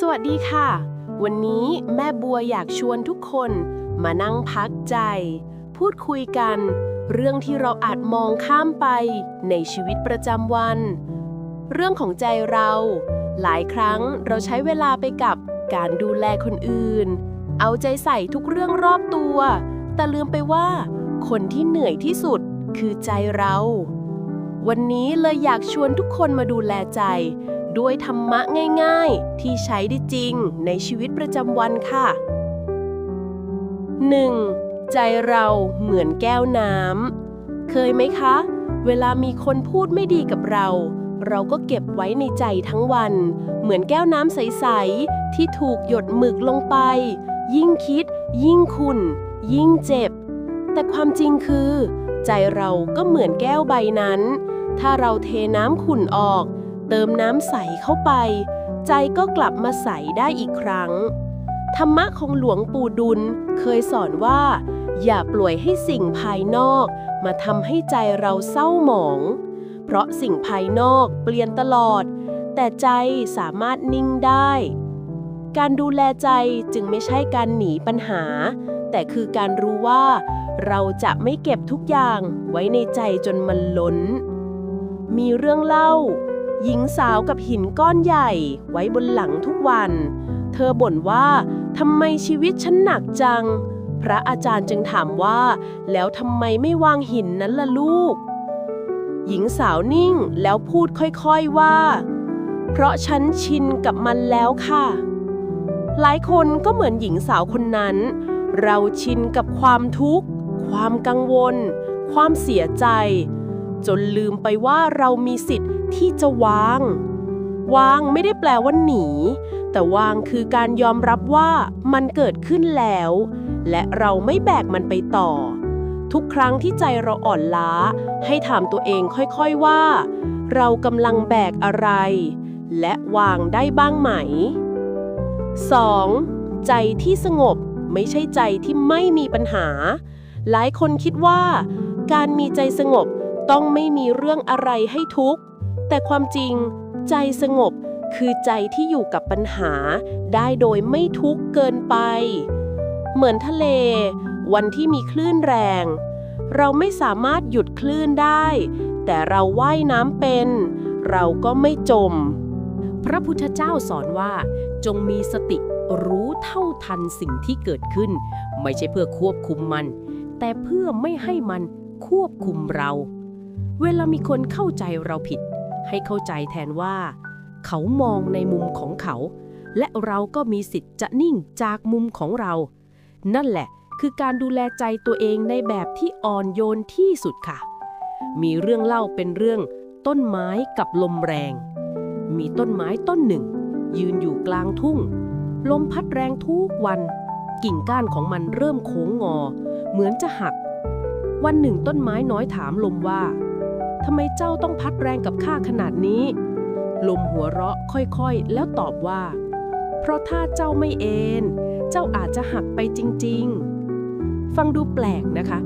สวัสดีค่ะ วันนี้แม่บัวอยากชวนทุกคนมานั่งพักใจ พูดคุยกัน เรื่องที่เราอาจมองข้ามไปในชีวิตประจำวัน เรื่องของใจเรา หลายครั้งเราใช้เวลาไปกับการดูแลคนอื่น เอาใจใส่ทุกเรื่องรอบตัว แต่ลืมไปว่า คนที่เหนื่อยที่สุดคือใจเรา วันนี้เลยอยากชวนทุกคนมาดูแลใจ ด้วยธรรมะง่ายๆ ที่ใช้ได้จริงในชีวิตประจำวันค่ะ 1. ใจเราเหมือนแก้วน้ำเคยไหมคะ เวลามีคนพูดไม่ดีกับเรา เราก็เก็บไว้ในใจทั้งวัน เหมือนแก้วน้ำใส ๆ ที่ถูกหยดหมึกลงไป ยิ่งคิด ยิ่งขุ่นยิ่งเจ็บ แต่ความจริงคือ ใจเราก็เหมือนแก้วใบนั้น ถ้าเราเทน้ำขุ่นออก เติมน้ำใสเข้าไป ใจก็กลับมาใสได้อีกครั้ง ธรรมะของหลวงปู่ดุลเคยสอนว่า อย่าปล่อยให้สิ่งภายนอก มาทำให้ใจเราเศร้าหมอง เพราะสิ่งภายนอกเปลี่ยนตลอด แต่ใจสามารถนิ่งได้ การดูแลใจจึงไม่ใช่การหนีปัญหา แต่คือการรู้ว่าเราจะไม่เก็บทุกอย่างไว้ในใจจนมันล้น มีเรื่องเล่า หญิงสาวกับหินก้อนใหญ่ไว้บนหลังทุกวัน เธอบ่นว่าทำไมชีวิตฉันหนักจัง พระอาจารย์จึงถามว่า แล้วทำไมไม่วางหินนั้นล่ะลูก หญิงสาวนิ่งแล้วพูดค่อยๆว่า เพราะฉันชินกับมันแล้วค่ะ หลายคนก็เหมือนหญิงสาวคนนั้น เราชินกับความทุกข์ ความกังวล ความเสียใจ จนลืมไปว่าเรามีสิทธิ์ที่จะวาง วางไม่ได้แปลว่าหนี แต่วางคือการยอมรับว่ามันเกิดขึ้นแล้ว และเราไม่แบกมันไปต่อ ทุกครั้งที่ใจเราอ่อนล้า ให้ถามตัวเองค่อยๆว่า เรากำลังแบกอะไร และวางได้บ้างไหม 2. ใจที่สงบไม่ใช่ใจที่ไม่มีปัญหา หลายคนคิดว่า การมีใจสงบ ต้องไม่มีเรื่องอะไรให้ทุกข์ แต่ความจริง ใจสงบคือใจที่อยู่กับปัญหา ได้โดยไม่ทุกข์เกินไป เหมือนทะเล วันที่มีคลื่นแรง เราไม่สามารถหยุดคลื่นได้ แต่เราว่ายน้ำเป็น เราก็ไม่จม พระพุทธเจ้าสอนว่า จงมีสติรู้เท่าทันสิ่งที่เกิดขึ้น ไม่ใช่เพื่อควบคุมมัน แต่เพื่อไม่ให้มันควบคุมเรา เวลามีคนเข้าใจเราผิด ให้เข้าใจแทนว่า เขามองในมุมของเขา และเราก็มีสิทธิ์จะนิ่งจากมุมของเรา นั่นแหละคือการดูแลใจตัวเองในแบบที่อ่อนโยนที่สุดค่ะ มีเรื่องเล่าเป็นเรื่อง ต้นไม้กับลมแรง มีต้นไม้ต้นหนึ่ง ยืนอยู่กลางทุ่ง ลมพัดแรงทุกวัน กิ่งก้านของมันเริ่มโค้งงอ เหมือนจะหัก วันหนึ่งต้นไม้น้อยถามลมว่าทำไมเจ้าต้องพัดแรงกับข้าขนาดนี้ ลมหัวเราะค่อยๆ แล้วตอบว่า เพราะถ้าเจ้าไม่เอ็นเจ้าอาจจะหักไปจริงๆ ฟังดูแปลกนะคะ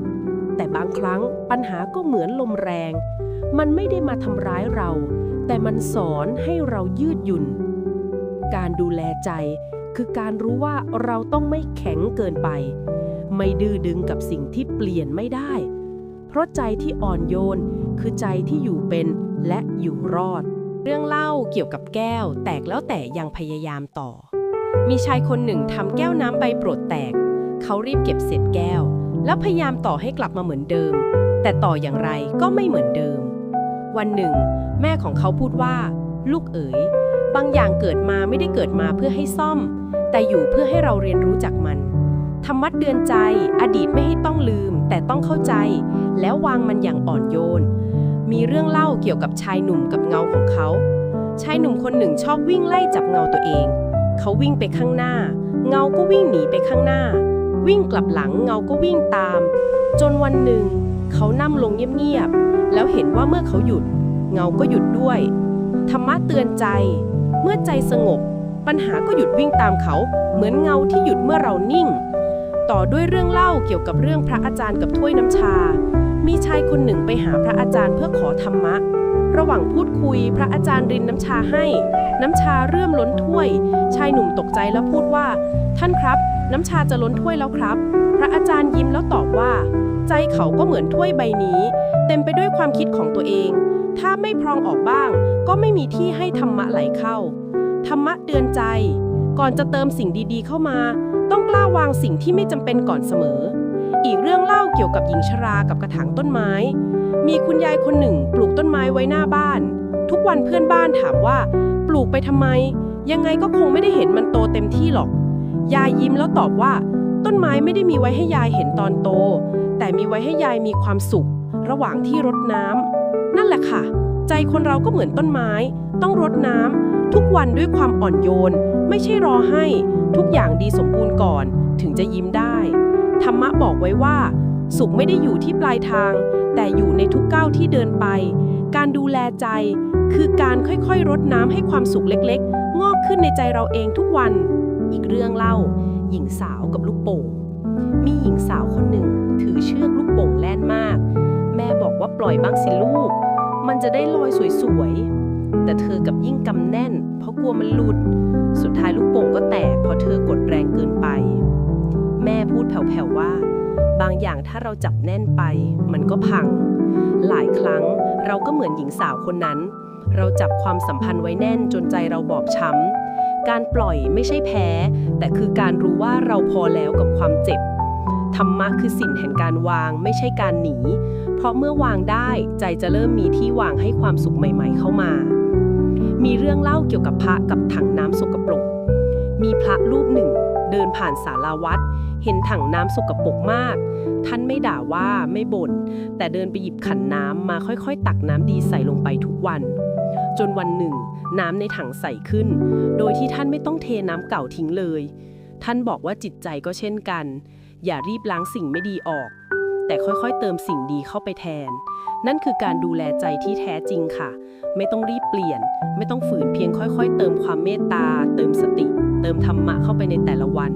แต่บางครั้งปัญหาก็เหมือนลมแรง มันไม่ได้มาทำร้ายเรา แต่มันสอนให้เรายืดหยุ่น การดูแลใจคือการรู้ว่าเราต้องไม่แข็งเกินไป ไม่ดื้อดึงกับสิ่งที่เปลี่ยนไม่ได้ เพราะใจที่อ่อนโยน คือใจที่อยู่เป็นและอยู่รอด เรื่องเล่าเกี่ยวกับแก้ว แตกแล้วแต่ยังพยายามต่อ มีชายคนหนึ่งทำแก้วน้ำใบโปรดแตก เขารีบเก็บเศษแก้ว แล้วพยายามต่อให้กลับมาเหมือนเดิม แต่ต่ออย่างไรก็ไม่เหมือนเดิม วันหนึ่ง แม่ของเขาพูดว่า ลูกเอ๋ย บางอย่างเกิดมาไม่ได้เกิดมาเพื่อให้ซ่อม แต่อยู่เพื่อให้เราเรียนรู้จากมัน ทำวัดเดือนใจ อดีตไม่ให้ต้องลืม แต่ต้องเข้าใจ แล้ววางมันอย่างอ่อนโยน มีเรื่องเล่าเกี่ยวกับชายหนุ่มกับเงาของเขา ชายหนุ่มคนหนึ่งชอบวิ่งไล่จับเงาตัวเอง เขาวิ่งไปข้างหน้า เงาก็วิ่งหนีไปข้างหน้า วิ่งกลับหลังเงาก็วิ่งตาม จนวันหนึ่ง เขานั่งลงเงียบๆแล้วเห็นว่าเมื่อเขาหยุด เงาก็หยุดด้วย ธรรมะเตือนใจ เมื่อใจสงบปัญหาก็หยุดวิ่งตามเขา เหมือนเงาที่หยุดเมื่อเรานิ่ง ต่อด้วยเรื่องเล่าเกี่ยวกับเรื่องพระอาจารย์กับถ้วยน้ำชา มีชายคนหนึ่งไปหาพระอาจารย์เพื่อขอธรรมะ ระหว่างพูดคุยพระอาจารย์รินน้ำชาให้ น้ำชาเริ่มล้นถ้วย ชายหนุ่มตกใจแล้วพูดว่า ท่านครับ น้ำชาจะล้นถ้วยแล้วครับ พระอาจารย์ยิ้มแล้วตอบว่า ใจเขาก็เหมือนถ้วยใบนี้ เต็มไปด้วยความคิดของตัวเอง ถ้าไม่พรองออกบ้าง ก็ไม่มีที่ให้ธรรมะไหลเข้า ธรรมะเตือนใจ ก่อนจะเติมสิ่งดีๆ เข้ามา ต้องกล้าวางสิ่งที่ไม่จำเป็นก่อนเสมอ อีกเรื่องเล่าเกี่ยวกับหญิงชรากับกระถางต้นไม้ มีคุณยายคนหนึ่ง ปลูกต้นไม้ไว้หน้าบ้าน ทุกวันเพื่อนบ้านถามว่า ปลูกไปทำไม ยังไงก็คงไม่ได้เห็นมันโตเต็มที่หรอก ยายยิ้มแล้วตอบว่า ต้นไม้ไม่ได้มีไว้ให้ยายเห็นตอนโต แต่มีไว้ให้ยายมีความสุข ระหว่างที่รดน้ำนั่นแหละค่ะ ใจคนเราก็เหมือนต้นไม้ ต้องรดน้ำทุกวันด้วยความอ่อนโยน ไม่ใช่รอให้ทุกอย่างดีสมบูรณ์ก่อนถึงจะยิ้มได้ ธรรมะบอกไว้ว่า สุขไม่ได้อยู่ที่ปลายทาง แต่อยู่ในทุกก้าวที่เดินไป การดูแลใจ คือการค่อยๆรดน้ำให้ความสุขเล็กๆ งอกขึ้นในใจเราเองทุกวัน อีกเรื่องเล่า หญิงสาวกับลูกโป่ง มีหญิงสาวคนหนึ่ง ถือเชือกลูกโป่งแล่นมาก แม่บอกว่าปล่อยบ้างสิลูก มันจะได้ลอยสวยๆแต่เธอกับยิ่งกำแน่น เพราะกลัวมันหลุดสุด ท้ายลูกโป่งก็แตกเพราะเธอกดแรงเกินไป แม่พูดแผ่วๆว่า บางอย่างถ้าเราจับแน่นไป มันก็พัง หลายครั้งเราก็เหมือนหญิงสาวคนนั้น เราจับความสัมพันธ์ไว้แน่นจนใจเราบอบช้ำ การปล่อยไม่ใช่แพ้ แต่คือการรู้ว่าเราพอแล้วกับความเจ็บธรรมะคือสิ่งแห่งการวางไม่ใช่การหนี เพราะเมื่อวางได้ใจจะเริ่มมีที่วางให้ความสุขใหม่ ๆ เข้ามา มีเรื่องเล่าเกี่ยวกับพระกับถังน้ำสกปรก มีพระรูปหนึ่ง เดินผ่านศาลาวัด เห็นถังน้ำสกปรกมาก ท่านไม่ด่าว่าไม่บน่น แต่เดินไปหยิบขันน้ำมาค่อยๆ ตักน้ำดีใส่ลงไปทุกวัน จนวันหนึ่ง น้ำในถังใสขึ้น โดยที่ท่านไม่ต้องเทน้ำเก่าทิ้งเลย ท่านบอกว่าจิตใจก็เช่นกัน อย่ารีบล้างสิ่งไม่ดีออก แต่ค่อยๆ เติมสิ่งดีเข้าไปแทน นั่นคือการดูแลใจที่แท้จริงค่ะ ไม่ต้องรีบเปลี่ยน ไม่ต้องฝืนเพียงค่อยๆ เติมความเมตตา เติมสติ เติมธรรมะเข้าไปในแต่ละวัน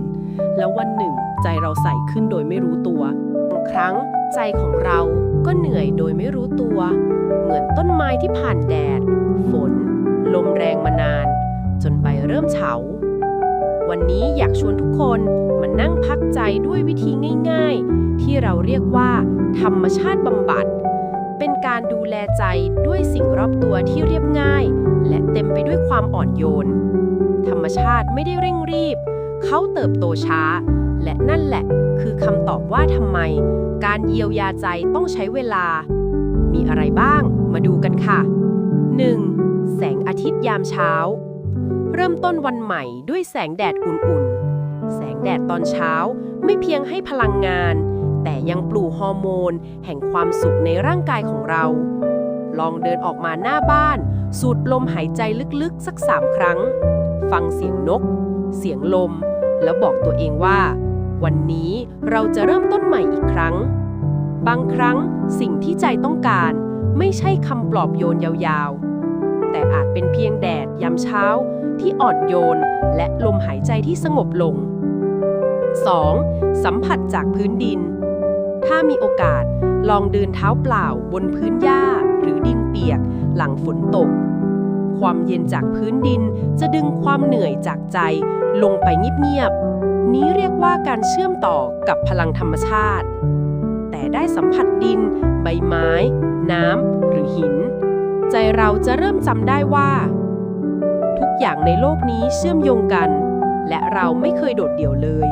แล้ววันหนึ่ง ใจเราใส่ขึ้นโดยไม่รู้ตัวบางครั้งใจของเราก็เหนื่อยโดยไม่รู้ตัว เหมือนต้นไม้ที่ผ่านแดด ฝน ลมแรงมานาน จนใบเริ่มเฉา วันนี้อยากชวนทุกคนมานั่งพักใจด้วยวิธีง่ายๆ ที่เราเรียกว่า ธรรมชาติบำบัด เป็นการดูแลใจด้วยสิ่งรอบตัวที่เรียบง่าย และเต็มไปด้วยความอ่อนโยน ธรรมชาติไม่ได้เร่งรีบ เขาเติบโตช้า และนั่นแหละ คือคำตอบว่าทำไม การเยียวยาใจต้องใช้เวลา มีอะไรบ้าง มาดูกันค่ะ 1. แสงอาทิตย์ยามเช้า เริ่มต้นวันใหม่ด้วยแสงแดดอุ่นๆ แสงแดดตอนเช้าไม่เพียงให้พลังงาน แต่ยังปลูกฮอร์โมน แห่งความสุขในร่างกายของเรา ลองเดินออกมาหน้าบ้าน สูดลมหายใจลึกๆ สักสามครั้ง ฟังเสียงนก เสียงลม แล้วบอกตัวเองว่า วันนี้เราจะเริ่มต้นใหม่อีกครั้ง บางครั้งสิ่งที่ใจต้องการไม่ใช่คำปลอบโยนยาวๆ แต่อาจเป็นเพียงแดดยามเช้า ที่อ่อนโยน และลมหายใจที่สงบลง 2. สัมผัสจากพื้นดิน ถ้ามีโอกาสลองเดินเท้าเปล่าบนพื้นหญ้า หรือดินเปียก หลังฝนตก ความเย็นจากพื้นดินจะดึงความเหนื่อยจากใจลงไปเงียบๆ นี้เรียกว่าการเชื่อมต่อกับพลังธรรมชาติ แต่ได้สัมผัสดิน ใบไม้ น้ำหรือหิน ใจเราจะเริ่มจำได้ว่า ทุกอย่างในโลกนี้เชื่อมโยงกัน และเราไม่เคยโดดเดี่ยวเลย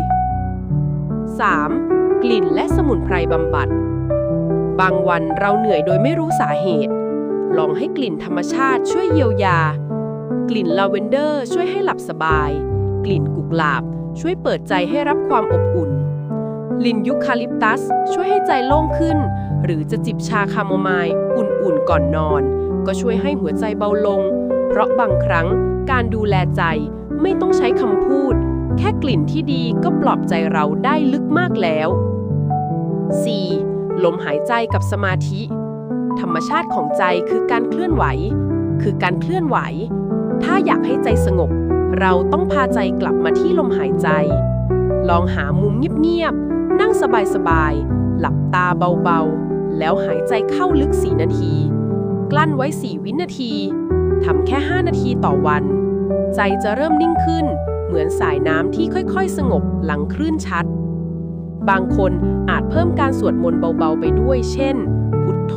3. กลิ่นและสมุนไพรบำบัด บางวันเราเหนื่อยโดยไม่รู้สาเหตุ ลองให้กลิ่นธรรมชาติช่วยเยียวยา กลิ่นลาเวนเดอร์ช่วยให้หลับสบาย กลิ่นกุกหลาบช่วยเปิดใจให้รับความอบอุ่นกลิ่นยูคาลิปตัส ช่วยให้ใจโล่งขึ้น หรือจะจิบชาคาโมไมล์อุ่นๆก่อนนอน ก็ช่วยให้หัวใจเบาลง เพราะบางครั้ง การดูแลใจ ไม่ต้องใช้คำพูด แค่กลิ่นที่ดีก็ปลอบใจเราได้ลึกมากแล้ว 4. ลมหายใจกับสมาธิ ธรรมชาติของใจคือการเคลื่อนไหว คือการเคลื่อนไหว ถ้าอยากให้ใจสงบ เราต้องพาใจกลับมาที่ลมหายใจ ลองหามุมเงียบๆ นั่งสบายๆ หลับตาเบาๆ แล้วหายใจเข้าลึก 4 นาที กลั้นไว้ 4 วินาทีทำแค่ 5 นาทีต่อวัน ใจจะเริ่มนิ่งขึ้น เหมือนสายน้ำที่ค่อยๆ สงบหลังคลื่นชัด บางคนอาจเพิ่มการสวดมนต์เบาๆไปด้วย เช่น พุทโธ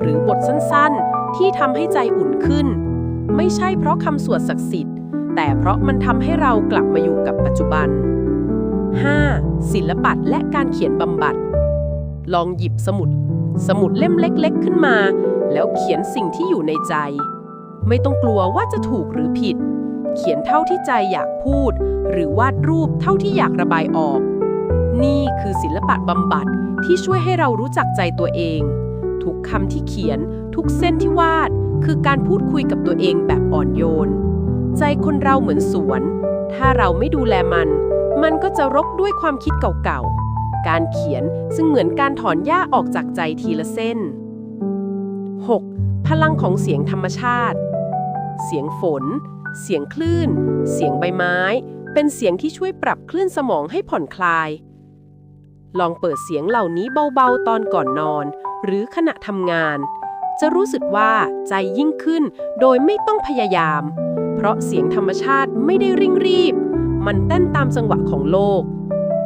หรือบทสั้นๆ ที่ทำให้ใจอุ่นขึ้น ไม่ใช่เพราะคำสวดศักดิ์สิทธิ์ แต่เพราะมันทำให้เรากลับมาอยู่กับปัจจุบัน 5. ศิลปะและการเขียนบำบัด ลองหยิบสมุด สมุดเล่มเล็ก ๆ ขึ้นมา แล้วเขียนสิ่งที่อยู่ในใจ ไม่ต้องกลัวว่าจะถูกหรือผิด เขียนเท่าที่ใจอยากพูด หรือวาดรูปเท่าที่อยากระบายออก นี่คือศิลปะบำบัดที่ช่วยให้เรารู้จักใจตัวเอง ทุกคำที่เขียน ทุกเส้นที่วาด คือการพูดคุยกับตัวเองแบบอ่อนโยน ใจคนเราเหมือนสวน ถ้าเราไม่ดูแลมัน มันก็จะรกด้วยความคิดเก่าๆ การเขียนซึ่งเหมือนการถอนหญ้าออกจากใจทีละเส้น 6. พลังของเสียงธรรมชาติ เสียงฝน เสียงคลื่น เสียงใบไม้ เป็นเสียงที่ช่วยปรับคลื่นสมองให้ผ่อนคลาย ลองเปิดเสียงเหล่านี้เบาๆตอนก่อนนอน หรือขณะทำงาน จะรู้สึกว่าใจยิ่งขึ้นโดยไม่ต้องพยายาม เพราะเสียงธรรมชาติไม่ได้ริ่งรีบ มันเต้นตามจังหวะของโลก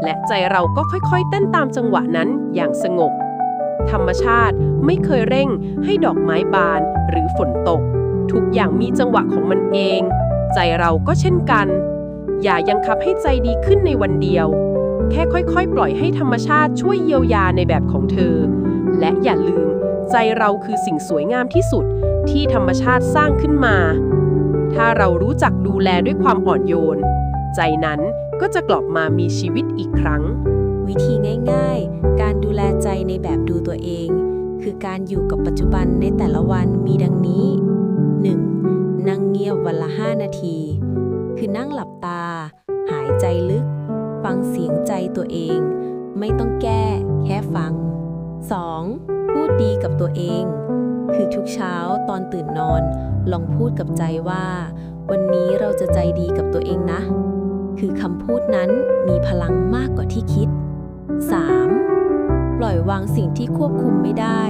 และใจเราก็ค่อยๆ เต้นตามจังหวะนั้นอย่างสงบ ธรรมชาติไม่เคยเร่งให้ดอกไม้บานหรือฝนตกทุกอย่างมีจังหวะของมันเอง ใจเราก็เช่นกัน อย่ายังคับให้ใจดีขึ้นในวันเดียว แค่ค่อยๆ ปล่อยให้ธรรมชาติช่วยเยียวยาในแบบของเธอ และอย่าลืม ใจเราคือสิ่งสวยงามที่สุดที่ธรรมชาติสร้างขึ้นมา ถ้าเรารู้จักดูแลด้วยความอ่อนโยน ใจนั้นก็จะกลับมามีชีวิตอีกครั้ง วิธีง่ายๆ การดูแลใจในแบบดูตัวเอง คือการอยู่กับปัจจุบันในแต่ละวันมีดังนี้ 1. งเงียบวันละ 5 นาที คือนั่งหลับตา หายใจลึก ฟังเสียงใจตัวเอง ไม่ต้องแก้ แค่ฟัง 2. พูดดีกับตัวเอง คือทุกเช้าตอนตื่นนอน ลองพูดกับใจว่า วันนี้เราจะใจดีกับตัวเองนะ คือคำพูดนั้นมีพลังมากกว่าที่คิด 3. ปล่อยวางสิ่งที่ควบคุมไม่ได้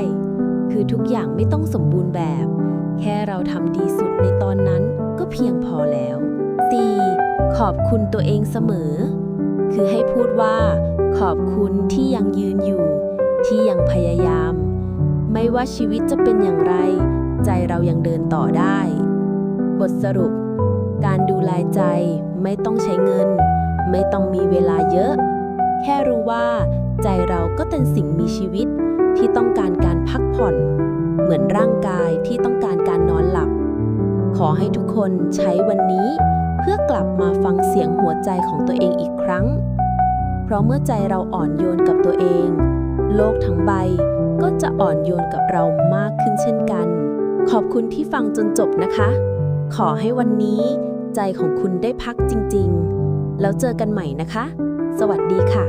คือทุกอย่างไม่ต้องสมบูรณ์แบบ แค่เราทำดีสุดในตอนนั้นก็เพียงพอแล้ว 4. ขอบคุณตัวเองเสมอ คือให้พูดว่า ขอบคุณที่ยังยืนอยู่ ที่ยังพยายาม ไม่ว่าชีวิตจะเป็นอย่างไร ใจเรายังเดินต่อได้ บทสรุป การดูแลใจไม่ต้องใช้เงิน ไม่ต้องมีเวลาเยอะ แค่รู้ว่า ใจเราก็เป็นสิ่งมีชีวิตที่ต้องการการพักผ่อน เหมือนร่างกายที่ต้องการการนอนหลับ ขอให้ทุกคนใช้วันนี้ เพื่อกลับมาฟังเสียงหัวใจของตัวเองอีกครั้ง เพราะเมื่อใจเราอ่อนโยนกับตัวเอง โลกทั้งใบก็จะอ่อนโยนกับเรามากขึ้นเช่นกัน ขอบคุณที่ฟังจนจบนะคะ ขอให้วันนี้ใจของคุณได้พักจริง ๆ แล้วเจอกันใหม่นะคะ สวัสดีค่ะ